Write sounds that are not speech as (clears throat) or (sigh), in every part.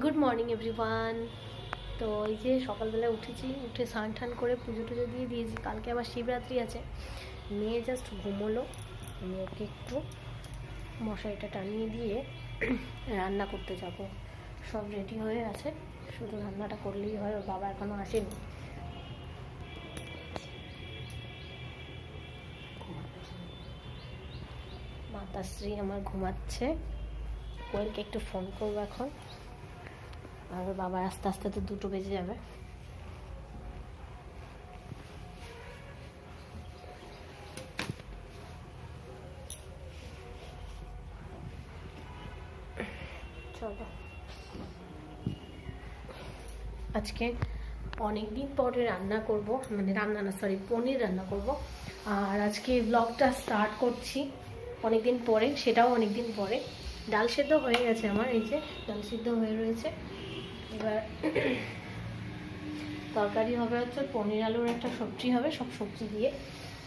Good morning everyone তো এই যে সকালবেলা উঠেছি, উঠে স্নান টান করে পুজো টুজো দিয়ে দিয়েছি। কালকে আবার শিবরাত্রি আছে। মেয়ে জাস্ট ঘুমোলো। আমি ওকে একটু মশারিটা টানিয়ে দিয়ে রান্না করতে যাব। সব রেডি হয়ে আছে শুধু রান্নাটা করলেই হয়, ওর বাবা এখনও আসেনি। মাতাশ্রী আমার ঘুমাচ্ছে। কোয়েলকে একটু ফোন করব এখন। আর বাবার আস্তে আস্তে তো দুটো বেজে যাবে। আজকে অনেক দিন পরে রান্না করব মানে রান্না না সরি পনির রান্না করব। আর আজকে ব্লগটা স্টার্ট করছি অনেক দিন পরে, সেটাও অনেক দিন পরে। ডাল সেদ্ধ হয়ে গেছে আমার, এই যে ডাল সিদ্ধ হয়ে রয়েছে। এবার তরকারি হবে হচ্ছে পনির আলুর একটা সবজি হবে, সব সবজি দিয়ে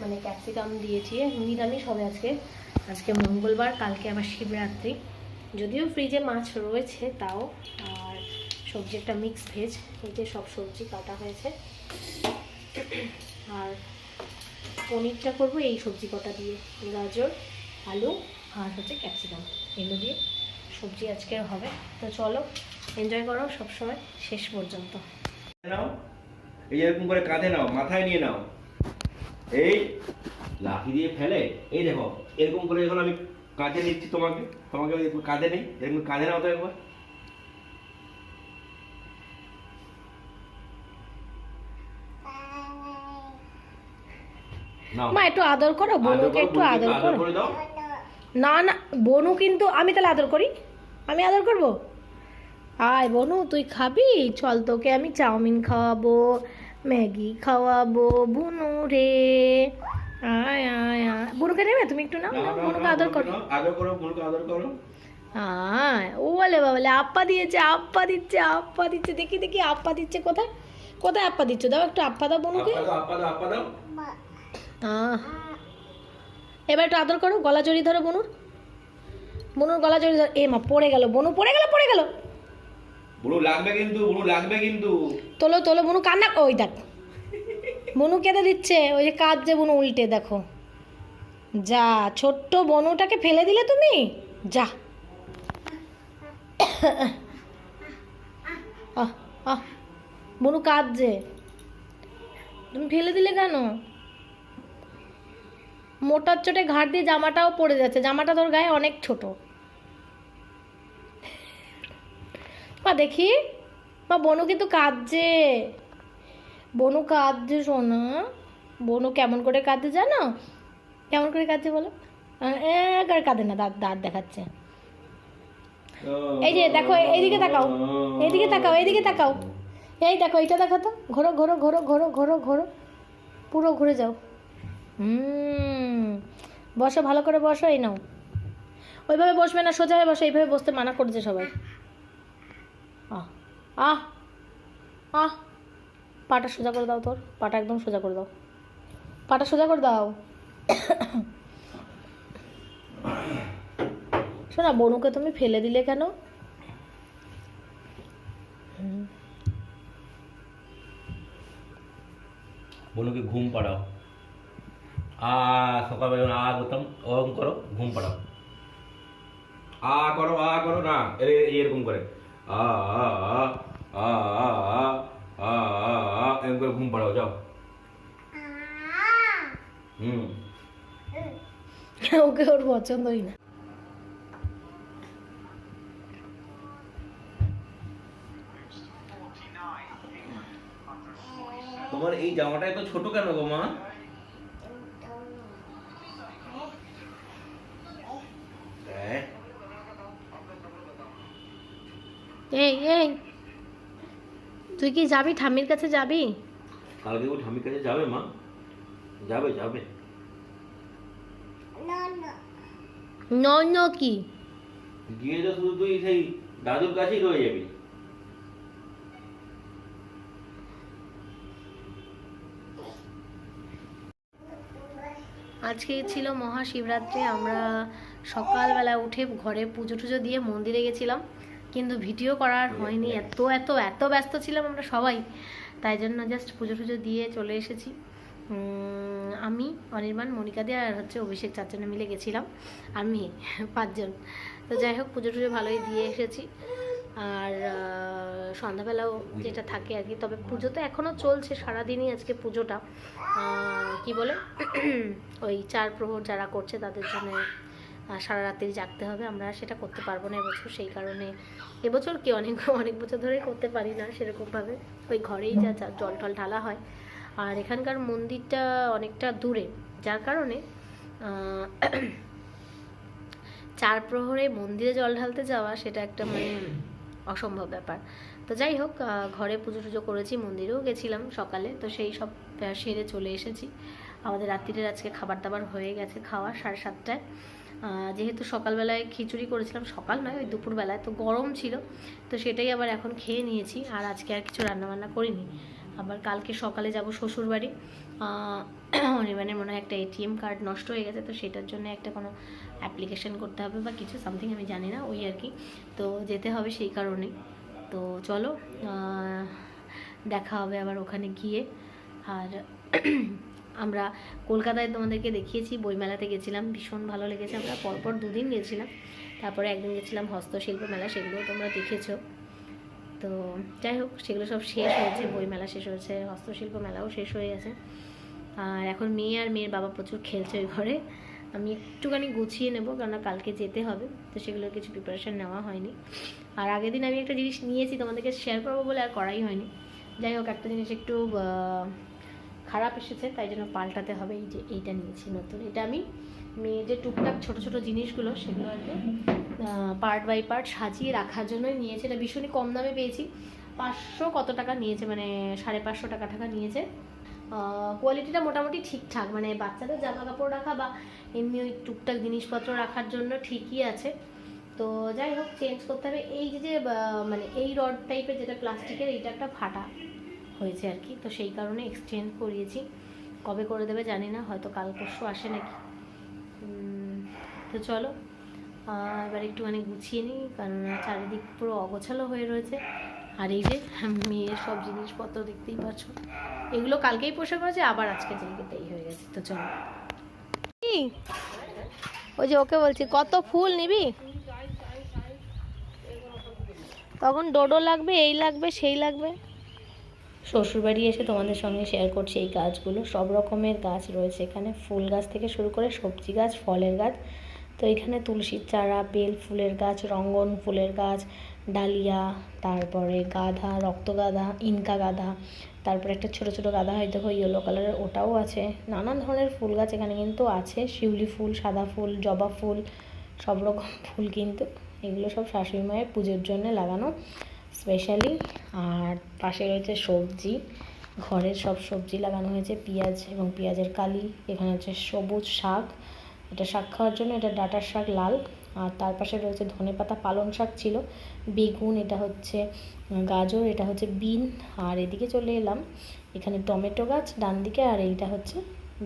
মানে ক্যাপসিকাম দিয়েছি নিরামিষ হবে আজকে। আজকে মঙ্গলবার, কালকে আবার শিবরাত্রি। যদিও ফ্রিজে মাছ রয়েছে তাও, আর সবজি একটা মিক্স ভেজ যে সব সবজি কাটা হয়েছে। আর পনিরটা করব এই সবজি কটা দিয়ে, গাজর, আলু আর হচ্ছে ক্যাপসিকাম। এগুলো দিয়ে সবজি আজকের হবে। তো চলো এনজয় করো সবসময় শেষ পর্যন্ত। নাও এই যে এরকম করে কাঁধে নাও মাথায় নিয়ে নাও। এই লাঠি দিয়ে ফেলে এই দেখো এরকম করে যখন আমি কাঁধে নিচ্ছি তোমাকে তোমাকে কাঁধে নেই এরকম কাঁধে নাও তো একবার। মা একটু আদর করো বনুকে একটু আদর করে। না না বনু কিন্তু আমি তাহলে আদর করি? আমি আদর করব? আয় বনু তুই খাবি? চল তোকে আমি চাউমিন খাওয়াবো ম্যাগি খাওয়াবো বুনু রে। আয় আয় আয়। বনুকে নেবে? তুমি একটু নাও বনুকে আদর করো। আদর করো বনুকে আদর করো। আয় ও বলে বাবলে আপ্পা দিয়েছে আপ্পা দিচ্ছে আপ্পা দিচ্ছে। দেখি দেখি আপ্পা দিচ্ছে কোথায়? কোথায় আপ্পা দিচ্ছ? দাও একটু আপ্পা দাও বনুকে। আপা দাও আপা দাও। এবার একটু আদর করো গলা জড়িয়ে ধরো বনুর। বনুর গলা জড়িয়ে ধরো। এ মা পড়ে গেল। বনু পড়ে গেল পড়ে গেল। বুনু লাগবে কিন্তু বুনু লাগবে কিন্তু। তোলো তোলো বনু কান্না ওই দেখ। বনু কেঁদে দিচ্ছে, ওই যে বনু উল্টে, দেখো। যা, ছোট্ট বনুটাকে ফেলে দিলে তুমি? যা। বনু কাঁদছে। তুমি ফেলে দিলে কেন? মোটার চোটে ঘাট দিয়ে জামাটাও পড়ে যাচ্ছে, জামাটা তোর গায়ে অনেক ছোট। মা, দেখি। মা, বনু কিন্তু কাঁদছে। বনু কাঁদছে শোনা বনু কেমন করে কাঁদছে জানো? কেমন করে কাঁদছে বলো? এক আর কাঁদে না, দাঁত দাঁত দেখাচ্ছে। এই যে, দেখো, এইদিকে তাকাও। এইদিকে তাকাও এইদিকে তাকাও। এই দেখো, এইটা দেখো তো। ঘোরো ঘোরো ঘোরো ঘোরো ঘোরো ঘোরো। পুরো ঘুরে যাও। হুম। বসো, ভালো করে বসো, এই নাও। ওইভাবে বসবে না, সোজা হয়ে বসো, এইভাবে বসতে মানা করছে সবাই। আহ আহ, পাটা সোজা করে দাও তোর, পাটা একদম সোজা করে দাও। পাটা সোজা করে দাও। শোনা, বনুকে তুমি ফেলে দিলে কেন? বনুকে ঘুম পাড়াও। আ, সকালবেলা আ করতাম, ওরকম করো, ঘুম পাড়াও। আ করো আ করো, না এরকম করে। আ আ আ আ আ আ আ আ আ এরকম করে ঘুম পাড়াও যাও হুম ওকে ওর পছন্দই না তোমার এই জামাটা এত ছোট কেন গো মা হ্যাঁ এই এই। তুই কি যাবি? ঠাম্মির কাছে যাবি? কালকে ও ঠামির কাছে যাবে মা। যাবে যাবে। ন ন। কি? গিয়ে তো শুধু তুই সেই দাদুর কাছেই রয়ে যাবি। আজকে ছিল মহাশিবরাত্রি আমরা সকালবেলা উঠে ঘরে পুজো টুজো দিয়ে মন্দিরে গেছিলাম। কিন্তু ভিডিও করার হয়নি। এত এত এত ব্যস্ত ছিলাম আমরা সবাই। তাই জন্য জাস্ট পুজো টুজো দিয়ে চলে এসেছি। আমি অনির্বাণ মনিকা দিয়ে আর হচ্ছে অভিষেক চারজনে মিলে গেছিলাম। আমি পাঁচজন। তো যাই হোক পুজো টুজো ভালোই দিয়ে এসেছি। আর সন্ধ্যাবেলাও যেটা থাকে আর কি। তবে পুজো তো এখনও চলছে সারাদিনই আজকে পুজোটা। কি বলে? (clears throat) ওই চার প্রহর যারা করছে তাদের জন্য সারা রাত্রি জাগতে হবে, আমরা সেটা করতে পারব না এবছর, সেই কারণে এবছর কি অনেক অনেক বছর ধরেই করতে পারি না সেরকমভাবে। ওই ঘরেই যা জল টল ঢালা হয়। আর এখানকার মন্দিরটা অনেকটা দূরে, যার কারণে চার প্রহরে মন্দিরে জল ঢালতে যাওয়া সেটা একটা মানে অসম্ভব ব্যাপার। তো যাই হোক ঘরে পুজো টুজো করেছি, মন্দিরেও গেছিলাম সকালে, তো সেই সব সেরে চলে এসেছি। আমাদের রাত্রিরের আজকে খাবার দাবার হয়ে গেছে খাওয়া সাড়ে সাতটায়। যেহেতু সকালবেলায় খিচুড়ি করেছিলাম, সকাল নয়, ওই দুপুরবেলায়, তো গরম ছিল, তো সেটাই আবার এখন খেয়ে নিয়েছি, আর আজকে আর কিছু রান্নাবান্না করিনি। আবার কালকে সকালে যাব শ্বশুরবাড়ি (clears throat) অনির্বাণের মনে হয় একটা এটিএম কার্ড নষ্ট হয়ে গেছে, তো সেটার জন্য একটা কোনো অ্যাপ্লিকেশন করতে হবে বা কিছু সামথিং আমি জানি না, ওই আর কি। তো যেতে হবে সেই কারণে তো চলো দেখা হবে আবার ওখানে গিয়ে, আর (clears throat) আমরা কলকাতায় তোমাদেরকে দেখিয়েছি, বইমেলাতে গেছিলাম, ভীষণ ভালো লেগেছে, আমরা পরপর দুদিন গেছিলাম। তারপরে একদিন গেছিলাম হস্তশিল্প মেলা, সেগুলোও তোমরা দেখেছ। তো যাই হোক, সেগুলো সব শেষ হয়েছে, বইমেলা শেষ হয়েছে, হস্তশিল্প মেলাও শেষ হয়ে গেছে। আর এখন মেয়ে আর মেয়ের বাবা প্রচুর খেলছে ওই ঘরে। আমি একটুখানি গুছিয়ে নেব, কেননা কালকে যেতে হবে, তো সেগুলোর কিছু প্রিপারেশান নেওয়া হয়নি। আর আগের দিন আমি একটা জিনিস নিয়েছি তোমাদেরকে শেয়ার করব বলে আর করাই হয়নি। যাই হোক, একটা জিনিস একটু খারাপ এসেছে, তাই জন্য পাল্টাতে হবে এই যে এইটা নিয়েছি নতুন। এটা আমি মেয়ের যে টুকটাক ছোট ছোট জিনিসগুলো, সেগুলো আর পার্ট বাই পার্ট সাজিয়ে রাখার জন্যই নিয়েছে। এটা ভীষণই কম দামে পেয়েছি। পাঁচশো কত টাকা নিয়েছে মানে সাড়ে পাঁচশো টাকা টাকা নিয়েছে। কোয়ালিটিটা মোটামুটি ঠিকঠাক মানে বাচ্চাদের জামা কাপড় রাখা বা এমনি ওই টুকটাক জিনিসপত্র রাখার জন্য ঠিকই আছে। তো যাই হোক চেঞ্জ করতে হবে। এই যে মানে এই রড টাইপের যেটা প্লাস্টিকের এইটা একটা ফাটা। হয়েছে আর কি। তো সেই কারণে এক্সচেঞ্জ করিয়েছি। কবে করে দেবে জানি না, হয়তো কাল পরশু আসে নাকি। তো চলো এবার একটুখানি গুছিয়ে নিই, কারণ চারিদিক পুরো অগোছালো হয়ে রয়েছে। আর এই যে মেয়ের সব জিনিসপত্র দেখতেই পাচ্ছ। এগুলো কালকেই পোষা করেছে আবার আজকে জায়গাতেই হয়ে গেছে। তো চলো? ওই যে ওকে বলছি, কত ফুল নিবি? তখন ডোডো লাগবে, এই লাগবে, সেই লাগবে। শ্বশুরবাড়ি এসে তোমাদের সঙ্গে শেয়ার করছি এই গাছগুলো। সব রকমের গাছ রয়েছে এখানে। ফুল গাছ থেকে শুরু করে সবজি গাছ, ফলের গাছ। তো এখানে তুলসীর চারা, বেল ফুলের গাছ, রঙ্গন ফুলের গাছ, ডালিয়া, তারপরে গাধা রক্তগাধা ইনকা গাধা, তারপরে একটা ছোট ছোট গাধা হয়, দেখো ইয়েলো কালারের ওটাও আছে। নানান ধরনের ফুল গাছ এখানে কিন্তু আছে। শিউলি ফুল, সাদা ফুল, জবা ফুল, সব রকম ফুল কিন্তু এগুলো সব শাশুড়ি মায়ের পুজোর জন্য লাগানো। স্পেশালি আর পাশে রয়েছে সবজি। ঘরের সব সবজি লাগানো হয়েছে, পেঁয়াজ এবং পেঁয়াজের কালি। এখানে হচ্ছে সবুজ শাক। এটা শাক খাওয়ার জন্য এটা ডাটার শাক লাল। আর তার পাশে রয়েছে ধনেপাতা পালং শাক ছিল। বেগুন, এটা হচ্ছে গাজর, এটা হচ্ছে বিন। আর এদিকে চলে এলাম। এখানে টমেটো গাছ ডান দিকে, আর এইটা হচ্ছে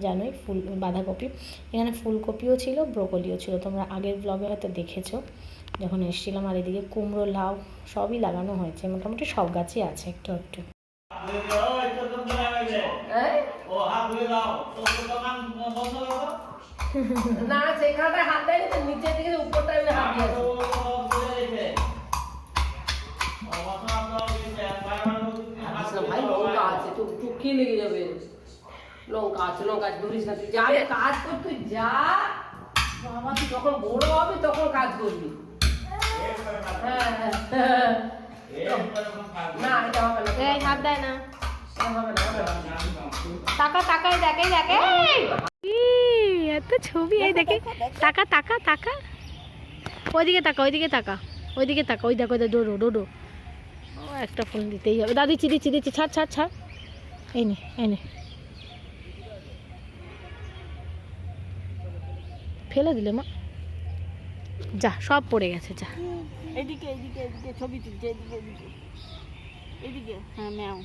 জানোই ফুল, বাঁধাকপি। এখানে ফুলকপিও ছিল, ব্রোকলিও ছিল। তোমরা আগের ব্লগে হয়তো দেখেছ। যখন এসেছিলাম আর এদিকে কুমড়ো লাউ সবই লাগানো হয়েছে মোটামুটি সব গাছই আছে একটু একটু। না সেখানটা হাত দেয়নি তো নিচের দিকে উপরটা হাত ভাই লঙ্কা আছে তো চুকিয়ে লেগে যাবে। লঙ্কা আছে লঙ্কা আছে ধরিস না তুই যা। কাজ কর তুই যা। বাবা তুই যখন বড় হবে তখন কাজ করবি। টাকা ছবি, এই দেখে। টাকা ওইদিকে তাকা ওইদিকে তাকা। ওইদিকে ওই একটা ফোন দিতেই হবে। দাদি, দিচ্ছি দিচ্ছি ছাড় ছাড় ছাড়। এই নে। ফেলে দিলে মা। যা সব পড়ে গেছে যা। এদিকে এদিকে এদিকে ছবি তুলছে এদিকে এদিকে। এদিকে। হ্যাঁ ম্যাও।